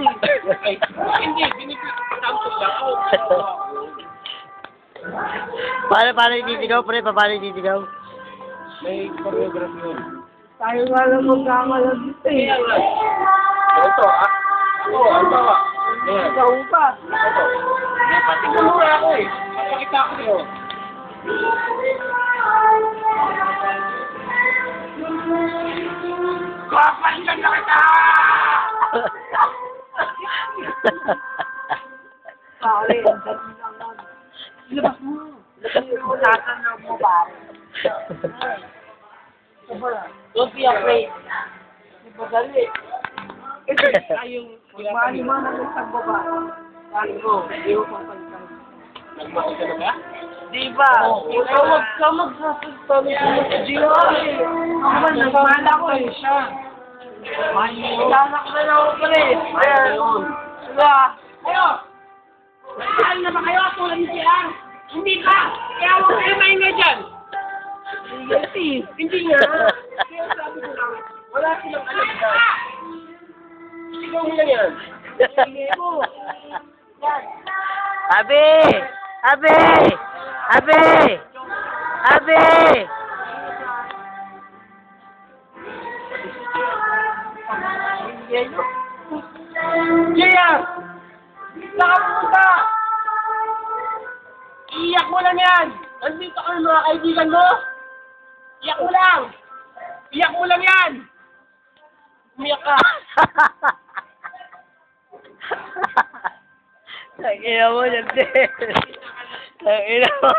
Hindi, binibigyan lang ako. paano, paano ititigaw, pre? Paano ititigaw? May choreography yun. Tayo nga lang magkakalag dito eh. Ito, ah. Oo, ano ba? Ayan. Ikaw pa. Ito. Patingin mo nga ako eh. Papakita ko sa'yo. Pare, ang dami naman. Labas mo. Labas mo. Tatanong mo, pare. Don't be afraid. Di ba dali? Ito, tayong mali mo na sa baba. Pare mo, hindi mo papalitan. Nagmahal ka na ba? Di ba? Ikaw wag ka magsasalita mo sa Gio eh. Ako ba, nagmala ko eh. Siya. Nanak na lang ako pala eh. Ayan. Diba? Ayo! Saan na ba kayo? Tulad? Hindi pa! Kaya huwag kayo maingay dyan! Hindi Hindi nga! Kaya sabi ko lang, wala silang alam dyan. Sigaw mo lang yan. Sige mo. Abi! Abi! Abi! Abi! Jaya! Saka pumunta! Iiyak mo lang yan! Nandito ka ng mga kaibigan mo! Iyak mo lang! Iyak mo lang yan! Umiyak ka! Tangina mo, din. Tangina mo.